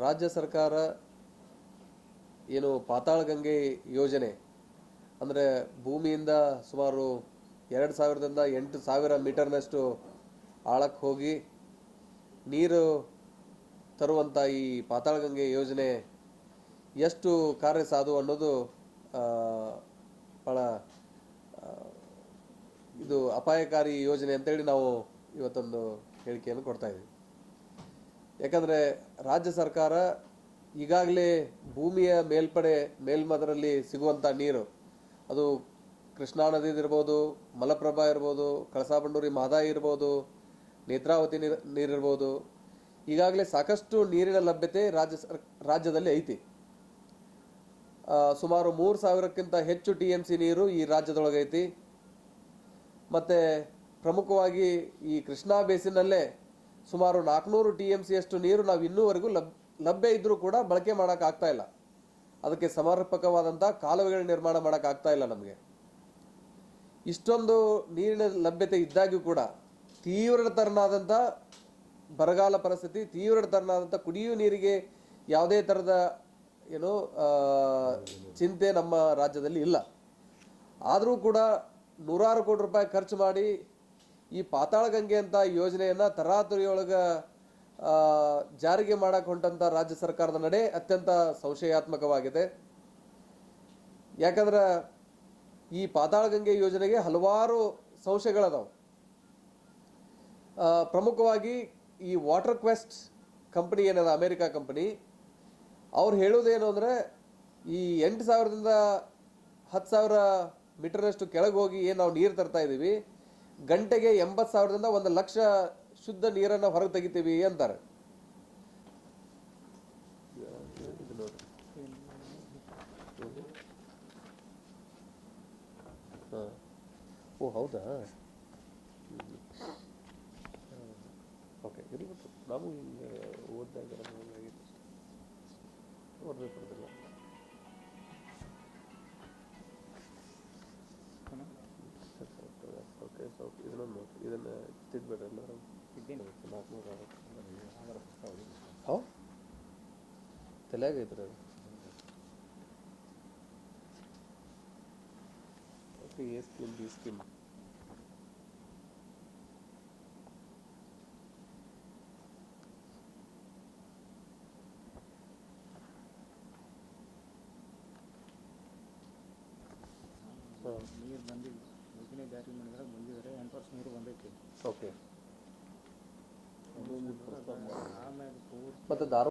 ರಾಜ್ಯ ಸರ್ಕಾರ ಏನು ಪಾತಾಳ ಗಂಗೆ ಯೋಜನೆ ಅಂದರೆ ಭೂಮಿಯಿಂದ ಸುಮಾರು ಎರಡು ಸಾವಿರದಿಂದ ಎಂಟು ಸಾವಿರ ಮೀಟರ್ನಷ್ಟು ಆಳಕ್ಕೆ ಹೋಗಿ ನೀರು ತರುವಂಥ ಈ ಪಾತಾಳ ಗಂಗೆ ಯೋಜನೆ ಎಷ್ಟು ಕಾರ್ಯ ಸಾಧು ಅನ್ನೋದು ಭಾಳ ಇದು ಅಪಾಯಕಾರಿ ಯೋಜನೆ ಅಂತೇಳಿ ನಾವು ಇವತ್ತೊಂದು ಹೇಳಿಕೆಯನ್ನು ಕೊಡ್ತಾ ಇದ್ದೀವಿ. ಯಾಕಂದರೆ ರಾಜ್ಯ ಸರ್ಕಾರ ಈಗಾಗಲೇ ಭೂಮಿಯ ಮೇಲ್ಪಡೆ, ಮೇಲ್ಮದರಲ್ಲಿ ಸಿಗುವಂಥ ನೀರು. ಅದು ಕೃಷ್ಣಾ ನದಿ ಇರ್ಬೋದು, ಮಲಪ್ರಭಾ ಇರ್ಬೋದು ಕಳಸಾ ಬಂಡೂರಿ ಮಹದಾಯಿ ಇರ್ಬೋದು, ನೇತ್ರಾವತಿ ನೀರು ನೀರಿರ್ಬೋದು ಈಗಾಗಲೇ ಸಾಕಷ್ಟು ನೀರಿನ ಲಭ್ಯತೆ ರಾಜ್ಯ ರಾಜ್ಯದಲ್ಲಿ ಐತಿ. ಸುಮಾರು ಮೂರು ಸಾವಿರಕ್ಕಿಂತ ಹೆಚ್ಚು ಟಿ ಎಂ ಸಿ ನೀರು ಈ ರಾಜ್ಯದೊಳಗೈತಿ ಮತ್ತು ಪ್ರಮುಖವಾಗಿ ಈ ಕೃಷ್ಣಾ ಬೇಸಿನಲ್ಲೇ ಸುಮಾರು ನಾಲ್ಕುನೂರು ಟಿ ಎಂ ಸಿಯಷ್ಟು ನೀರು ನಾವು ಇನ್ನೂವರೆಗೂ ಲಭ್ ಲಭ್ಯ ಇದ್ದರೂ ಕೂಡ ಬಳಕೆ ಮಾಡೋಕ್ಕಾಗ್ತಾ ಇಲ್ಲ. ಅದಕ್ಕೆ ಸಮರ್ಪಕವಾದಂಥ ಕಾಲುವೆಗಳ ನಿರ್ಮಾಣ ಮಾಡೋಕ್ಕಾಗ್ತಾ ಇಲ್ಲ ನಮಗೆ. ಇಷ್ಟೊಂದು ನೀರಿನ ಲಭ್ಯತೆ ಇದ್ದಾಗ್ಯೂ ಕೂಡ ತೀವ್ರತರನಾದಂಥ ಬರಗಾಲ ಪರಿಸ್ಥಿತಿ ತೀವ್ರತರನಾದಂಥ ಕುಡಿಯುವ ನೀರಿಗೆ ಯಾವುದೇ ಥರದ ಏನು ಚಿಂತೆ ನಮ್ಮ ರಾಜ್ಯದಲ್ಲಿ ಇಲ್ಲ. ಆದರೂ ಕೂಡ ನೂರಾರು ಕೋಟಿ ರೂಪಾಯಿ ಖರ್ಚು ಮಾಡಿ ಈ ಪಾತಾಳ ಗಂಗೆ ಅಂತ ಯೋಜನೆಯನ್ನು ತರಾತುರಿಯೊಳಗೆ ಜಾರಿಗೆ ಮಾಡಕ್ಕೆ ಹೊಂಟಂಥ ರಾಜ್ಯ ಸರ್ಕಾರದ ನಡೆ ಅತ್ಯಂತ ಸಂಶಯಾತ್ಮಕವಾಗಿದೆ. ಯಾಕಂದ್ರೆ ಈ ಪಾತಾಳ ಗಂಗೆ ಯೋಜನೆಗೆ ಹಲವಾರು ಸಂಶಯಗಳದಾವು. ಪ್ರಮುಖವಾಗಿ ಈ ವಾಟರ್ ಕ್ವೆಸ್ಟ್ ಕಂಪನಿ ಏನದ, ಅಮೇರಿಕಾ ಕಂಪನಿ, ಅವ್ರು ಹೇಳೋದೇನು ಅಂದರೆ ಈ ಎಂಟು ಸಾವಿರದಿಂದ ಹತ್ತು ಸಾವಿರ ಮೀಟರ್ನಷ್ಟು ಕೆಳಗೆ ಹೋಗಿ ಏನು ನಾವು ನೀರು ತರ್ತಾ ಇದ್ದೀವಿ ಗಂಟೆಗೆ ಎಂಬತ್ತು ಸಾವಿರದಿಂದ ಒಂದು ಲಕ್ಷ ಶುದ್ಧ ನೀರನ್ನು ಹೊರಗೆ ತೆಗಿತೀವಿ ಅಂತಾರೆ. ಓ, ಹೌದಾ? ಓಕೆ ಇರ್ಬೋದು ನಾವು ಹಿಂಗೆ ಓದಿದಾಗ ಇದನ್ನು ತಿದ್ಬೇಡ ಎಲ್ಲರೂ ನಾಲ್ಕುನೂರ ಹೌ ತಲೆಯಾಗ ಐತ್ರಿ ಅದು okay A scheme B scheme ಹಾಂ ನೀರು ಬಂದು ಯೋಜನೆ ಜಾರಿ ಮಾಡಿದ್ರೆ ಬಂದಿದ್ದಾರೆ ಎಂಟು ವರ್ಷ ನೀರು ಬಂದೈತಿ ಮತ್ತು ಧಾರವಾಡ